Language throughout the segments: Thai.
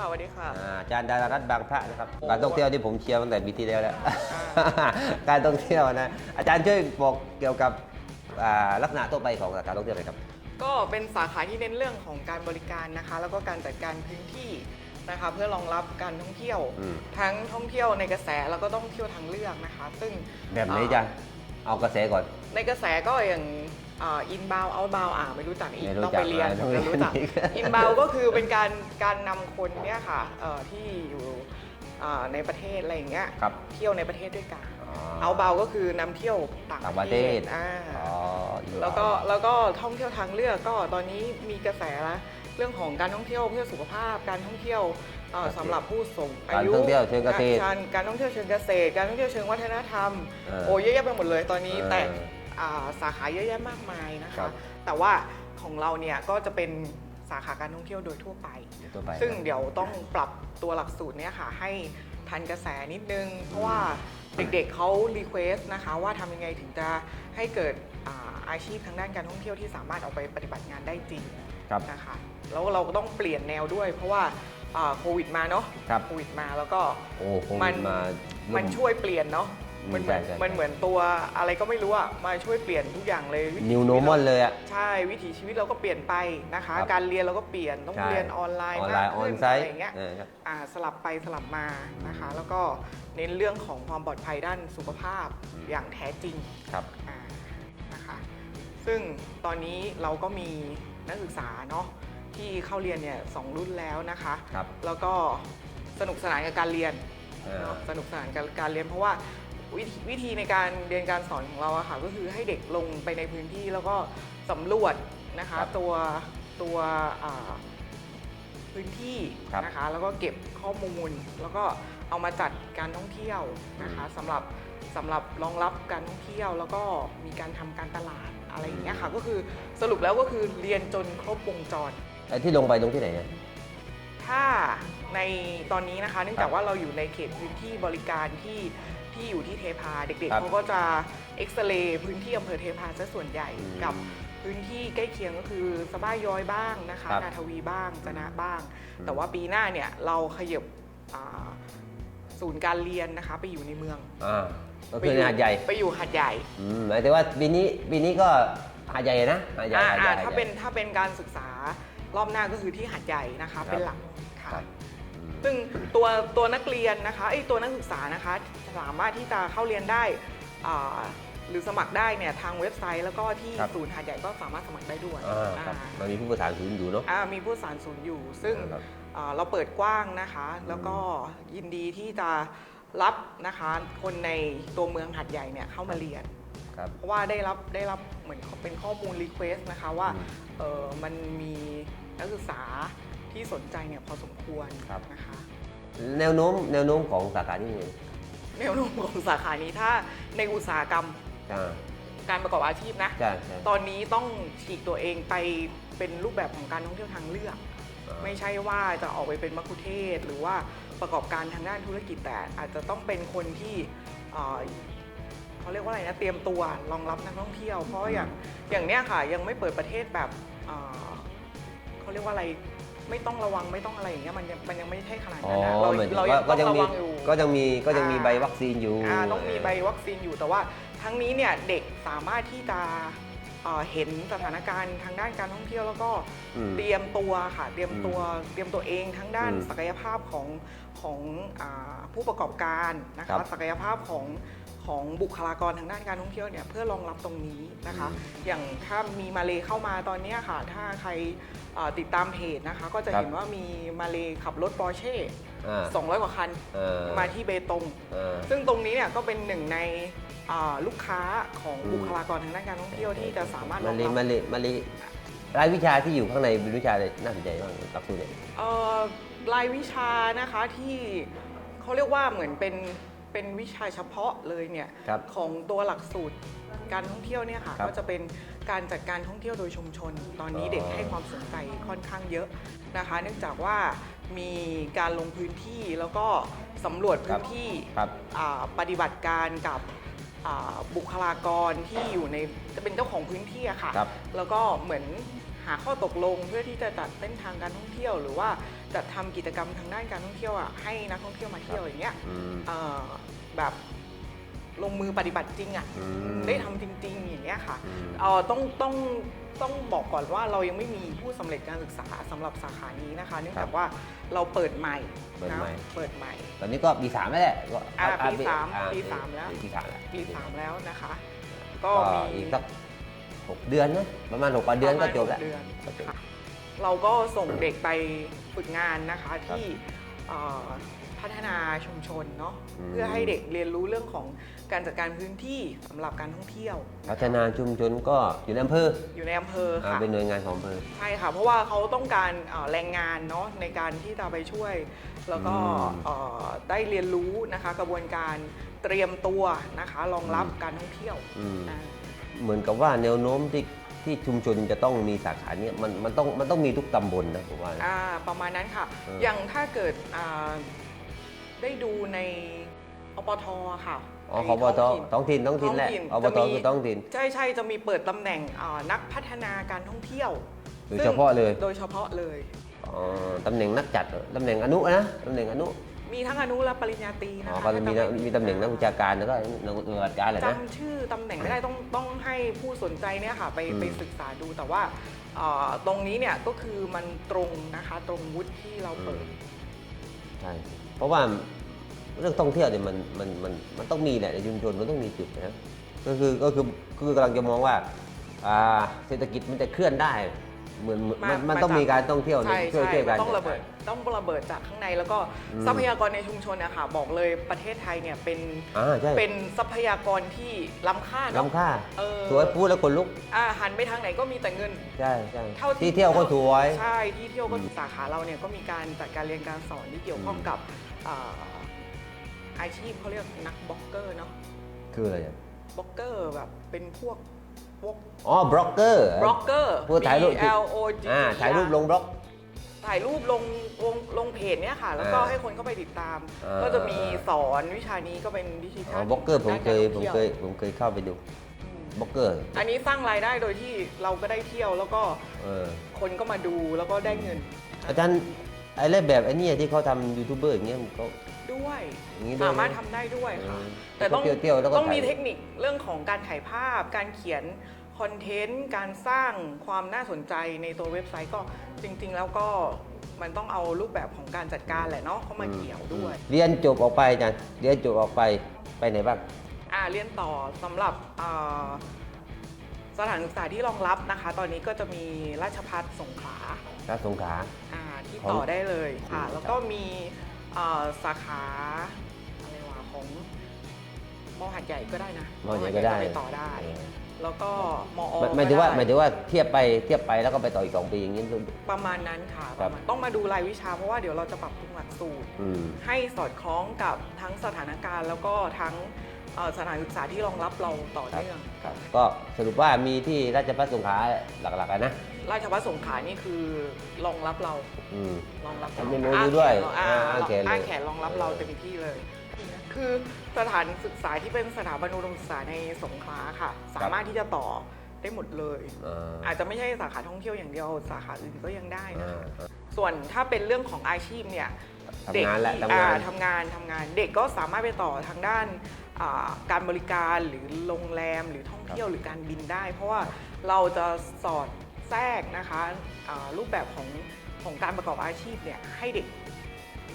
ดีค่ะสวัสดีค่ะ อ่าอาจารย์ดารารัตน์บางพระนะครับโอ้การท่องเที่ยวที่ผมเชียร์ตั้งแต่ปีที่แล้วแล้ว การท่องเที่ยวนะ อาจารย์ช่วยบอกเกี่ยวกับอ่าลักษณะทั่วไปของการท่องเที่ยวหน่อยครับ ก็เป็นสาขาที่เน้นเรื่องของการบริการนะคะ แล้วก็การจัดการพื้นที่นะคะ เพื่อรองรับการท่องเที่ยว อืม ทั้งท่องเที่ยวในกระแสแล้วก็ท่องเที่ยวทางเลือกนะคะ ซึ่งแบบไหนอ่อาจารย์ เอากระแสก่อน ในกระแสก็อย่าง อินบาวเอาบาวอ่าไม่รู้จักอีกไม่รู้ต้องจักไปเรียนอ่าถึงจะรู้จักต้องเรียนอินบาวก็คือเป็นการการนำคนเนี่ยค่ะเอ่อที่อยู่อ่าในประเทศอะไรอย่างเงี้ยครับ เที่ยวในประเทศด้วยกันอ๋อเอาเบาก็คือนำเที่ยวต่างต่างปประระเทเทศศอ่าอ๋ออยู่แล้วก็แล้วก็ท่องเที่ยวทางเลือกก็ตอนนี้มีกระแสละเรื่องของการท่องเที่ยวเพื่อสุขภาพ การท่องเที่ยวเอ่อสำหรับผู้สูงอาการยุท่องเที่ยวเชิงเกษตรการการท่องเที่ยวเชิงเกษตร การท่องเที่ยวเชิงวัฒนธรรม เออโอ้เยอะแยะไปหมดเลยตอนนี้เออแต่อ่า สาขาเยอะแยะมากมายนะครัคะ บ แต่ว่าของเราเนี่ยก็จะเป็นสาขาการท่องเที่ยวโดยทั่วไปทั่วไปซึ่งเดี๋ยวต้องปรับตัวหลักสูตรเนี่ยค่ะให้ทันกระแสนิดนึง เพราะว่าเด็กๆเขารีเควสนะคะว่าทำยังไงถึงจะให้เกิดอาอาชีพทางด้านการท่องเที่ยวที่สามารถเอาไปปฏิบัติงานได้จริงครับ นะคะแล้วเราก็ต้องเปลี่ยนแนวด้วย เพราะว่าอ่าโควิดมาเนาะครับ โควิดมาแล้วก็โอ้โคมัวินดมามั มันช่วยเปลี่ยนเนาะอื มมันเหมือนใช่ใช่ มันเหมือนตัวอะไรก็ไม่รู้อะมาช่วยเปลี่ยนทุกอย่างเลยวิถีนิวชีโนวิตมอเราลเลยอะใช่วิถีชีวิตเราก็เปลี่ยนไปนะคะ ครับ การเรียนเราก็เปลี่ยนต้องใช่เรียนออนไลอน์อนมาไลกน์ออขึ้นนไซอะไรต์อย่างเงี้ย เออครับ อ่าสลับไปสลับมานะคะ แล้วก็เน้นเรื่องของความปลอดภัยด้านสุขภาพอืม อย่างแท้จริงครับ อ่านะคะซึ่งตอนนี้เราก็มีนักศึกษาเนาะที่เข้าเรียนเนี่ยสองรุ่นแล้วนะคะ ครับแล้วก็สนุกสนานกับการเรียนเออเนาะสนุกสนานกับการเรียนเพราะว่า วิธีวิธีในการเรียนการสอนของเราอะค่ะก็คือให้เด็กลงไปในพื้นที่แล้วก็สำรวจนะคะครับตัวตัวอ่าพื้นที่ครับนะคะแล้วก็เก็บข้อมูล แล้วก็เอามาจัดการท่องเที่ยวนะคะสำหรับสำหรับรองรับการท่องเที่ยว แล้วก็มีการทำการตลาดอะไรอย่างเงี้ยค่ะก็คือสรุปแล้วก็คือเรียนจนครบวงจร ไอ้ที่ลงไปตรงที่ไหนเนี่ย ถ้าในตอนนี้นะคะ เนื่องครัจากบว่าเราอยู่ในเขตพื้นที่บริการที่ ที่อยู่ที่เทพาเด็กคๆรับเขาก็จะเอ็กซเรย์พื้นที่อำเภอเทพาซะส่วนใหญ่อืมกับพื้นที่ใกล้เคียงก็คือสะบ้ายย้อยบ้างนะคะครับนาทวีบ้างจะนะบ้างอืมแต่ว่าปีหน้าเนี่ยเราขยับอ่าศูนย์การเรียนนะคะไปอยู่ในเมืองอ่าก็คือในหาดใหญ่ไปอยู่หาดใหญ่อืมหมายถึงว่าปีนี้ปีนี้ก็หาดใหญ่นะหาดใหญ่อ่าหาดใหญ่อ่าหดใหญ่ถ้าเป็นถ้าเป็นการศึกษารอบหน้าก็คือที่หาดใหญ่นะคะครับเป็นหลักค่ะครับอืม ซึ่งตัวตัวนักเรียนนะคะไอ้ยตัวนักศึกษานะคะสามารถที่จะเข้าเรียนได้อ่าหรือสมัครได้เนี่ยทางเว็บไซต์แล้วก็ที่ครับ ศูนย์หาดใหญ่ก็สามารถสมัครได้ด้วยอ่าครับอ่ามันมีผู้ประสานศูนย์อยู่เนาะอ่ามีผู้สารศูนย์อยู่ ซึ่ง ครับ อ่าเราเปิดกว้างนะคะ แล้วก็ยินดีที่จะรับนะคะ คนในตัวเมืองหัดใหญ่เนี่ยเข้ามาเรียน ครับ เพราะว่าได้รับได้รับเหมือนเป็นข้อมูลรีเควสนะคะว่าอืม เออมันมีนักศึกษา ที่สนใจเนี่ยพอสมควรครับ นะคะ แนวโน้มแนวโน้มของสาขานี่ไงแนวโน้มของสาขานี้ถ้าในอุตสาหกรรมอ่าการประกอบอาชีพนะ ใช่ใช่ตอนนี้ต้องฉีกตัวเองไปเป็นรูปแบบของการท่องเที่ยวทางเลือก อ่า ไม่ใช่ว่าจะออกไปเป็นมัคคุเทศก์หรือว่าประกอบการทางด้านธุรกิจแต่อาจจะต้องเป็นคนที่เอ่อเขาเรียกว่าอะไรนะเตรียมตัวรองรับนักท่องเที่ยว เพราะว่าอย่างอย่างเนี้ยค่ะยังไม่เปิดประเทศแบบเอ่อเขาเรียกว่าอะไร ไม่ต้องระวังไม่ต้องอะไรอย่างเงี้ยมันยังมันยังไม่ใช่ขนาดอ๋อนั้นนะเราหมายถึงเราว่ายังก็ต้องยังระมีวังอยู่ ก็ยังมีก็ยังมีอ่า ใบวัคซีนอยู่ อ่าต้องมีใบวัคซีนอยู่แต่ว่าทั้งนี้เนี่ยเด็กสามารถที่จะเอ่อเห็นสถานการณ์ทางด้านการท่องเที่ยวแล้วก็อืมเตรียมตัวค่ะเตรียมตัวเตรียมตัวเองทั้งด้านอืมศักยภาพของของอาผู้ประกอบการนะครัคะบศักยภาพของ ของบุคลากรทางด้านการท่องเที่ยวเนี่ยเพื่อรองรับตรงนี้นะคะอืมอย่างถ้ามีมาเลเข้ามาตอนเนี้ยค่ะ ถ้าใครเอ่อติดตามเพจนะคะ ก็จะครับเห็นว่ามีมาเลขับรถปอร์เช่อ่า200 กว่าคันเออมาที่เบตงเออซึ่งตรงนี้เนี่ยก็เป็นหนึ่งในอ่าลูกค้าของอืมบุคลากรทางด้านการท่องเที่ยวที่จะสามารถรมาองเลยรับมาเลยมาเลยรายวิชาที่อยู่ข้างในเป็นวิชาอะไรน่าสนใจบ้างหลักสูตรเนี่ยเอ่อรายวิชานะคะที่เขาเรียกว่าเหมือนเป็น เป็นวิชาเฉพาะเลยเนี่ยครับของตัวหลักสูตรการท่องเที่ยวเนี่ยค่ะครับก็จะเป็นการจัดการท่องเที่ยวโดยชุมชน ตอนนี้อ๋อ เด็กให้ความสนใจค่อนข้างเยอะนะคะ เนื่องจากว่ามีการลงพื้นที่แล้วก็สำรวจพื้นที่ ครับ อ่าปฏิบัติการกับอ่าบุคลากรที่อยู่ในจะเป็นเจ้าของพื้นที่อะค่ะ ครับแล้วก็เหมือนหาข้อตกลงเพื่อที่จะจัดเส้นทางการท่องเที่ยว หรือว่าจัดทำกิจกรรมทางด้านการท่องเที่ยวอะให้นักท่องเที่ยวมาเที่ยวอย่างเงี้ยอืม เอ่อ แบบลงมือปฏิบัติจริงอะอืม ได้ทำจริง ๆ อย่างเงี้ยค่ะอืม เอ่อต้องต้องต้องบอกก่อนว่าเรายังไม่มีผู้สำเร็จการศึกษาสำหรับสาขานี้นะคะ เนื่องจากว่าเราเปิดใหม่เปิดนะใหม่ เปิดใหม่ ตอนนี้ก็ปีสามแล้วแหละก็อ่าอ่ปีสามอ่ปีสามแล้ว ปีสามแล้วปีสามแล้วนะคะ ก็ก็มีอีกสักหกเดือนนะประมาณหกเดือนก็จบแล้ว ประมาณหกเดือนก็จบค่ะเราก็ส่งเด็กไปฝึกงานนะคะที่เอ่อ พัฒนาชุมชนเนาะอืมเพื่อให้เด็กเรียนรู้เรื่องของการจัดการพื้นที่สำหรับการท่องเที่ยว พัฒนาชุมชนก็อยู่ในอำเภออยู่ในอำเภออ่าค่ะเป็นหน่วยงานของอำเภอใช่ค่ะเพราะว่าเขาต้องการเอ่อแรงงานเนาะในการที่จะไปช่วย แล้วก็อืมเอ่อได้เรียนรู้นะคะกระบวนการเตรียมตัวนะคะรองรับอืมการท่องเที่ยวอืมอ่าเหมือนกับว่าแนวโน้มที่ที่ชุมชนจะต้องมีสาขาเนี้มันมันต้องมันต้องมีทุกตำบลนะผมว่านะอ่าประมาณนั้นค่ะเออออย่างถ้าเกิดอ่า ได้ดูในอปทค่ะอ๋อในขอบตท้องถิ่นท้องถิ่นท้องถิ่นแหละท้องถิ่นอบตจะมีคือท้องถิ่น ใช่ใช่จะมีเปิดตำแหน่งอ่านักพัฒนาการท่องเที่ยวโดยเฉพาะเลย โดยเฉพาะเลย อ๋อตำแหน่งนักจัดเหรอตำแหน่งอนุนะตำแหน่งอนุมีทั้งอนุและปริญญาตรีนะอ๋อคะก็มีนะถ้าจำไผิดมีตำแหน่งนักวิชาการแล้วก็นักปฏิบัติการแหละนะ จำชื่อตำแหน่งไม่ได้ต้องต้องให้ผู้สนใจเนี่ยค่ะ ไปอืม ไปศึกษาดูแต่ว่าอ่าตรงนี้เนี่ยก็คือมันตรงนะคะ ตรงวุฒิที่เราเปิด ใช่ เพราะว่าเรื่องท่องเที่ยวเนี่ยมันมันมันมันต้องมีแหละในชุมชนมันต้องมีจุดนะก็คือก็คือคือกำลังจะมองว่าอ่าเศรษฐกิจมันจะเคลื่อนได้ เหมือนเหมือนมันมันต้องมีการท่องเที่ยวใช่ช่วยใช่ช่วยกันต้องระเบิดต้องระเบิดจากข้างในแล้วก็อืม ทรัพยากรในชุมชนเนะคะบอกเลยประเทศไทยเนี่ยเป็นอ่าใช่เป็นทรัพยากรที่ล้ำค่าเนอะ ล้ำค่า เออ สวยพูดแล้วคนลุก อ่าหันไปทางไหนก็มีแต่เงิน ใช่ใช่เท่าที่เที่ยวก็สวย ใช่ที่เที่ยวก็อืมสาขาเราเนี่ยก็มีการจัดการเรียนการสอนที่เกี่ยวข้องอืมกับอ่าอาชีพเขาเรียกนักบล็อกเกอร์เนาะคืออะไรอะบล็อกเกอร์แบบเป็นพวก พวกอ๋อบล็อกเกอร์บล็อกเกอร์ ผู้ถ่ายรูป B L O G อ่าถ่ายรูปลงบล็อก ถ่ายรูปลงลงลงเพจเนี่ยค่ะ แล้วก็อ่าให้คนเข้าไปติดตาม อ่า ก็จะมีสอนวิชานี้ก็เป็นวิธีอ๋กาอรบล็อกเกอร์ผมเคยด้านผมการท่องเคยที่วผมเคยเข้าไปดูอืมบล็อกเกอร์อันนี้สร้างรายได้โดยที่เราก็ได้เที่ยวแล้วก็เออคนก็มาดูแล้วก็ได้เงินอาจารย์ไอ้เล่แบบไอ้เนี่ยที่เขาทำยูทูบเบอร์อย่างเงี้ยมันเขา ด้วย อย่างนี้ด้วยสามารถไหมทำได้ด้วยค่ะ อืมแต่ต้องเที่ยวๆแล้วก็ต้องมีถ่าย เทคนิคเรื่องของการถ่ายภาพ การเขียนคอนเทนต์ การสร้างความน่าสนใจในตัวเว็บไซต์ก็จริง ๆ แล้วก็มันต้องเอารูปแบบของการจัดการแหละเนาะเข้ามาเกี่ยวด้วย เรียนจบออกไปอาจารย์เรียนจบออกไปไปไหนบ้าง อ่าเรียนต่อสำหรับอ่าสถานศึกษาที่รองรับนะคะ ตอนนี้ก็จะมีราชพัฒสงขลาราชสงขลา อ่าที่ของต่อได้เลยค่ะอืมแล้วก็มีอ่า สาขาอะไรวะของมหัดใหญ่ก็ได้นะมอใหญ่ก็ได้ไปต่อได้เออแล้วก็มอหมายหมายถึงว่าก็ได้หมายถึงว่าเทียบไปเทียบไปแล้วก็ไปต่ออีกสองปีอย่างนี้ ประมาณนั้นค่ะครับประมาณต้องมาดูรายวิชาเพราะว่าเดี๋ยวเราจะปรับปรุงหลักสูตร อืม ให้สอดคล้องกับทั้งสถานการณ์ แล้วก็ทั้งเอ่อสถานศึกษาที่รองรับเราต่อครับเนื่อง ครับก็สรุปว่ามีที่ราชพัฒสงขลาหลักๆอะนะ ราชพัฒสงขลานี่คือรองรับเราอืม รองรับทำเมนูด้วยอ้าอ้าแขแขนนเราเลยอ้าแขนรองรับเราเออเต็มที่เลย คือสถานศึกษาที่เป็นสถาบันอุดมศึกษาในสงขลาค่ะ สามารถที่จะต่อได้หมดเลย อ่าอาจจะไม่ใช่สาขาท่องเที่ยวอย่างเดียว สาขาอื่นก็ยังได้นะอ่า คะส่วนถ้าเป็นเรื่องของอาชีพเนี่ยทำเด็กงานแหละที่ทำงาน อ่ทำงานทำงานเด็กก็สามารถไปต่อทางด้านอ่าการบริการหรือโรงแรมหรือท่องเที่ยวหรือการบินได้ เพราะว่าเราจะสอด แทรกนะคะอ่ารูปแบบของของการประกอบอาชีพเนี่ยให้เด็ก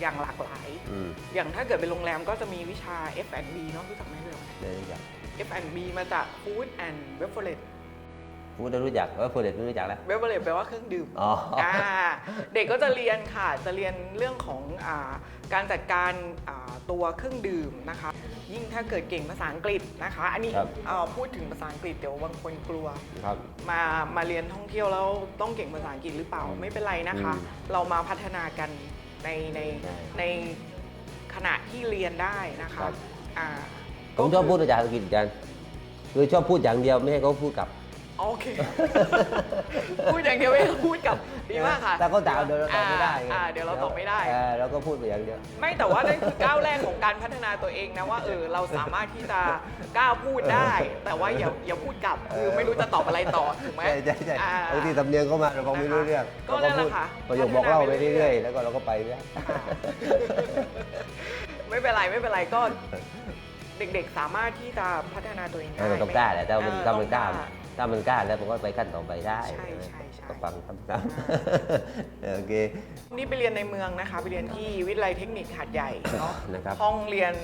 อย่างหลากหลายอืมอย่างถ้าเกิดเป็นโรงแรมก็จะมีวิชา F&B เนาะรู้จักไหมเรื่องได้รู้จัก F&B มาจาก Food and Beverage พูดได้รู้จักว่าพูดเด็ดไม่รู้จักแล้ว Beverage แปลว่าเครื่องดื่มอ๋อออ่าเด็กก็จะเรียนค่ะ จะเรียนเรื่องของอาการจัดการอ่าตัวเครื่องดื่มนะคะ ยิ่งถ้าเกิดเก่งภาษาอังกฤษนะคะ อันนี้ครับ เอ่อพูดถึงภาษาอังกฤษเดี๋ยวบางคนกลัว ครับ มามาเรียนท่องเที่ยวแล้วต้องเก่งภาษาอังกฤษหรือเปล่าไม่เป็นไรนะคะ อืมเรามาพัฒนากันในในใช่ในขณะที่เรียนได้นะคะครับ อ่าผมชอบพูดภาษาอังกฤษอาจารย์คือชอบพูดอย่างเดียวไม่ให้เขาพูดกลับ โอเค พูดอย่างเดียวไม่ต้องพูดกลับดีมากค่ะแต่ก็ด่าเดี๋ยวเราตอบไม่ได้ไงอ่าอ่าเดี๋ยวเราตอบไม่ได้ เออเราก็พูดไปอย่างเดียว ไม่แต่ว่านั่นคือก้าวแรกของการพัฒนาตัวเองนะว่าเออเราสามารถที่จะก้าวพูดได้ แต่ว่าอย่าอย่าพูดกลับคือไม่รู้จะตอบอะไรต่อถูกไหมใช่ใช่ใช่อ่า บางทีสำเนียงเข้ามาเราฟังไม่รู้เรื่องก็เรานั่นแหละพูดค่ะประโยคบอกเล่าไปเรื่อยๆ แล้วก็เราก็ไปเรื่อย ไม่เป็นไรไม่เป็นไรก็ เด็กๆสามารถที่จะพัฒนาตัวเองได้เออต้องกล้าแหละถ้ามันเออถ้ามันกล้าต้อง ถ้ามันกล้าแล้วมันก็ไปขั้นต่อไปได้ใช่ใช่ใช่ ก็ฟังซ้ำๆโอเค นี่ไปเรียนในเมืองนะคะไปเรียนที่วิทยาลัยเทคนิคหาดใหญ่เนาะนะครับห้องเรียน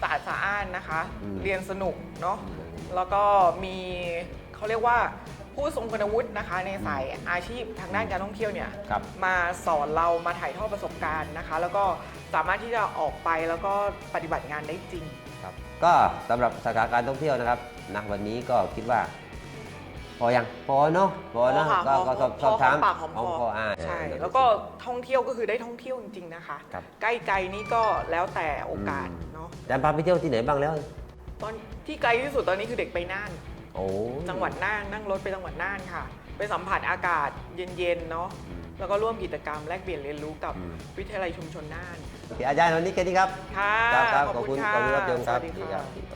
สะอาดสะอ้านนะคะ อืม เรียนสนุกเนาะแล้วก็มีเขาเรียกว่าผู้ทรงคุณวุฒินะคะ ในสายอาชีพทางด้านการท่องเที่ยวเนี่ย ครับ มาสอนเรามาถ่ายทอดประสบการณ์นะคะ แล้วก็สามารถที่จะออกไปแล้วก็ปฏิบัติงานได้จริง ครับก็สำหรับสาขาการท่องเที่ยวนะครับณวันนี้ก็คิดว่า พอยังพอเนาะพอเนาะพอค่ะก็พอก็สอบพสออบถามหอมปากหอมคอคออ่า ใช่เออแล้วก็ท่องเที่ยวก็คือได้ท่องเที่ยวจริง ๆ นะคะ ครับ ใกล้ๆนี่ก็แล้วแต่โอกาสอืมเนาะ อาจารย์พาไปเที่ยวที่ไหนบ้างแล้ว ตอนที่ไกลที่สุดตอนนี้คือเด็กไปน่าน โอ้จังหวัดน่านนั่งรถไปจังหวัดน่านค่ะ ไปสัมผัสอากาศเย็นๆเนาะอืมแล้วก็ร่วมกิจกรรมแลกเปลี่ยนเรียนรู้กับอืมวิทยาลัยชุมชนน่าน โอเคอาจารย์วันนี้แค่นี้ครับ ค่ะ ครับครับขอบคุณขอบคุณค่ะครับเชิญครับสวัสดีดีค่ะครับ